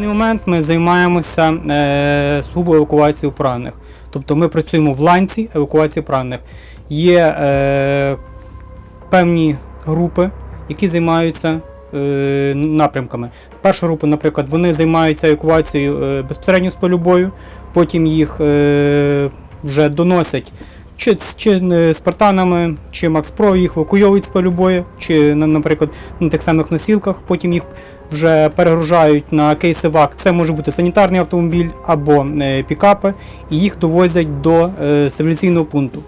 даний момент ми займаємося е, сугубо евакуацією поранених. Тобто ми працюємо в ланці евакуації поранених. Є е, певні групи, які займаються е, напрямками. Перша група, наприклад, вони займаються евакуацією е, безпосередньо з полю бою, потім їх е, вже доносять чи, чи е, спартанами, чи Макс Про їх евакуйовують з полю бою, чи, наприклад, на тих самих носілках, потім їх вже перегружають на кейси ВАК. Це може бути санітарний автомобіль або е, пікапи, і їх довозять до е, стабіляційного пункту.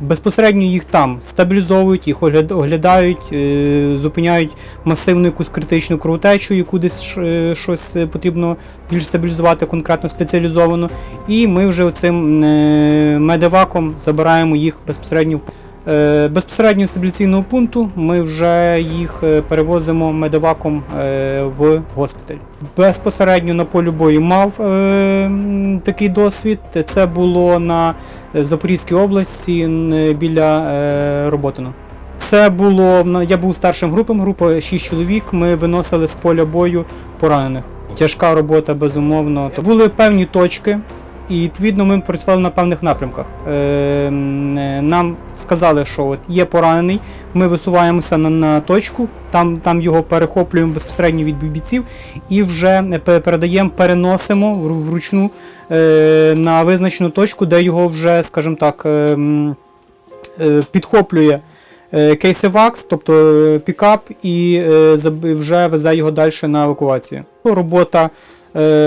Безпосередньо їх там стабілізовують, їх огляд- оглядають, е, зупиняють масивну якусь критичну кровотечу, яку десь щось потрібно більш стабілізувати, конкретно спеціалізовано. І ми вже цим медеваком забираємо їх безпосередньо Безпосередньо з стабіляційного пункту ми вже їх е, перевозимо медеваком е, в госпіталь. Безпосередньо на полі бою мав е, такий досвід. Це було на в Запорізькій області біля е, Роботино. Це було я був старшим групом, група 6 чоловік. Ми виносили з поля бою поранених. Тяжка робота, безумовно. То були певні точки, і відповідно ми працювали на певних напрямках. Е, е, нам сказали, що от є поранений, ми висуваємося на, на точку, там, там його перехоплюємо безпосередньо від бійців і вже е, передаємо, переносимо вручну на визначену точку, де його вже, скажімо так, підхоплює кейсевакс, тобто пікап, і вже везе його далі на евакуацію. Робота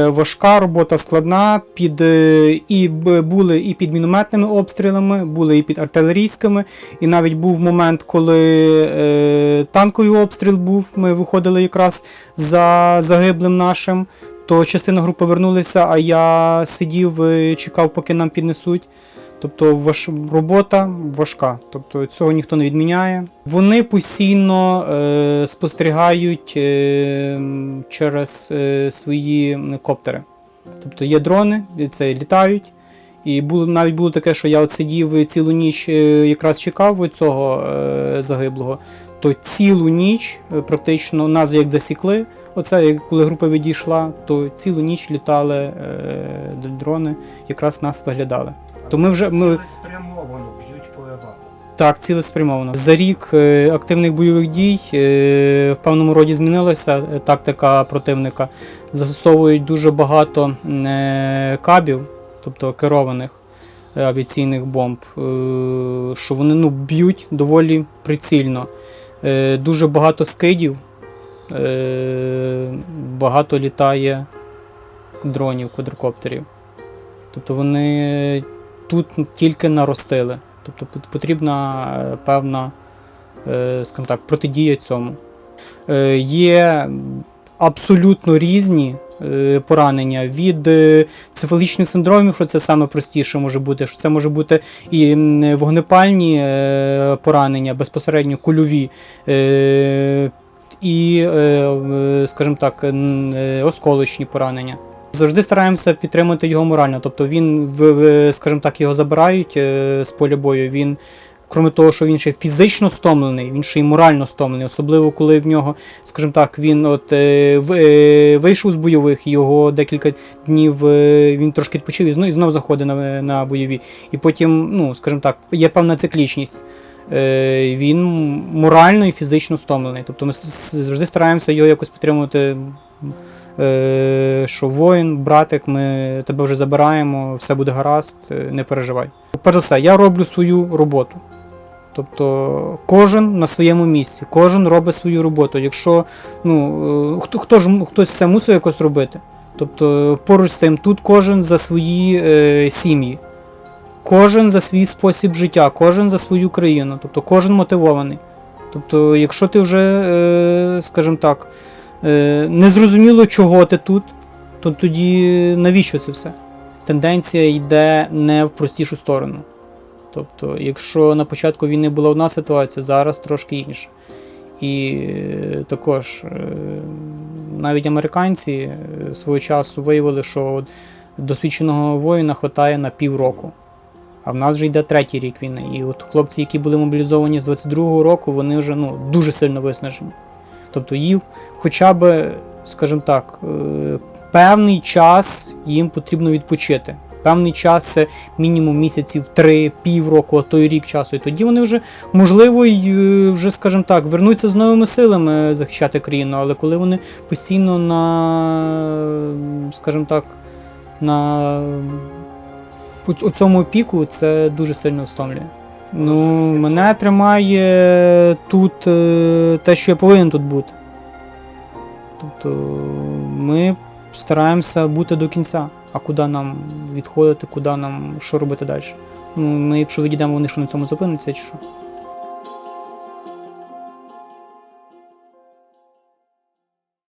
важка, робота складна, під, е, і були і під мінометними обстрілами, були і під артилерійськими. І навіть був момент, коли е, танковий обстріл був, ми виходили якраз за загиблим нашим. То частина групи повернулися, а я сидів, е, чекав, поки нам піднесуть. Тобто ваш, робота важка, тобто цього ніхто не відміняє. Вони постійно е, спостерігають е, через е, свої коптери. Тобто є дрони, це літають. І було навіть було таке, що я от сидів цілу ніч е, якраз чекав цього е, загиблого. То цілу ніч е, практично нас як засікли. Оце коли група відійшла, то цілу ніч літали е, дрони, якраз нас виглядали. То ми вже ми спрямовано б'ють по еваку. так цілеспрямовано. За рік е, активних бойових дій е, в певному роді змінилася е, тактика противника. Застосовують дуже багато кабів, тобто керованих авіаційних бомб, що вони ну, б'ють доволі прицільно. Дуже багато скидів, багато літає дронів, квадрокоптерів. Тобто вони тут тільки наростили. Тобто потрібна е, певна, е, скажімо так, протидія цьому. Е, Є абсолютно різні поранення від цефалічних синдромів, що це саме простіше може бути, що це може бути і вогнепальні поранення, безпосередньо кульові, і, скажімо так, осколочні поранення. Завжди стараємося підтримати його морально. Тобто він, скажімо так, його забирають е, з поля бою. Він, крім того, що він ще фізично стомлений, він ще й морально стомлений, особливо коли в нього, скажімо так, він от е, е, вийшов з бойових, його декілька днів він трошки відпочив і знов, і знов заходить на, на бойові. І потім, ну, скажімо так, є певна циклічність. Він морально і фізично стомлений. Тобто ми завжди стараємося його якось підтримувати що воїн, братик, ми тебе вже забираємо, все буде гаразд, е, не переживай. Перш за все, я роблю свою роботу. Тобто кожен на своєму місці, кожен робить свою роботу. Якщо ну, е, хто, хто ж хтось це мусить якось робити. Тобто поруч з тим, тут кожен за свої е, сім'ї, кожен за свій спосіб життя, кожен за свою країну, тобто кожен мотивований. Тобто, якщо ти вже, е, скажімо так, е, незрозуміло, чого ти тут, то тоді навіщо це все? Тенденція йде не в простішу сторону. Тобто, якщо на початку війни була одна ситуація, зараз трошки інша. І е, також е, навіть американці е, свого часу виявили, що досвідченого воїна вистачає на півроку. А в нас вже йде третій рік війни. І от хлопці, які були мобілізовані з 22-го року, вони вже ну, дуже сильно виснажені. Тобто їм хоча б, скажімо так, е, певний час їм потрібно відпочити. Певний час це мінімум місяців три, півроку, а то й рік часу. І тоді вони вже, можливо, е, вже, скажімо так, вернуться з новими силами захищати країну, але коли вони постійно на, скажімо так, на у цьому піку, це дуже сильно стомлює. Ну, мене тримає тут е, те, що я повинен тут бути. Тобто ми стараємося бути до кінця. А куди нам відходити, куди нам що робити далі? Ну, ми, якщо відійдемо, вони що на цьому зупиняться, чи що?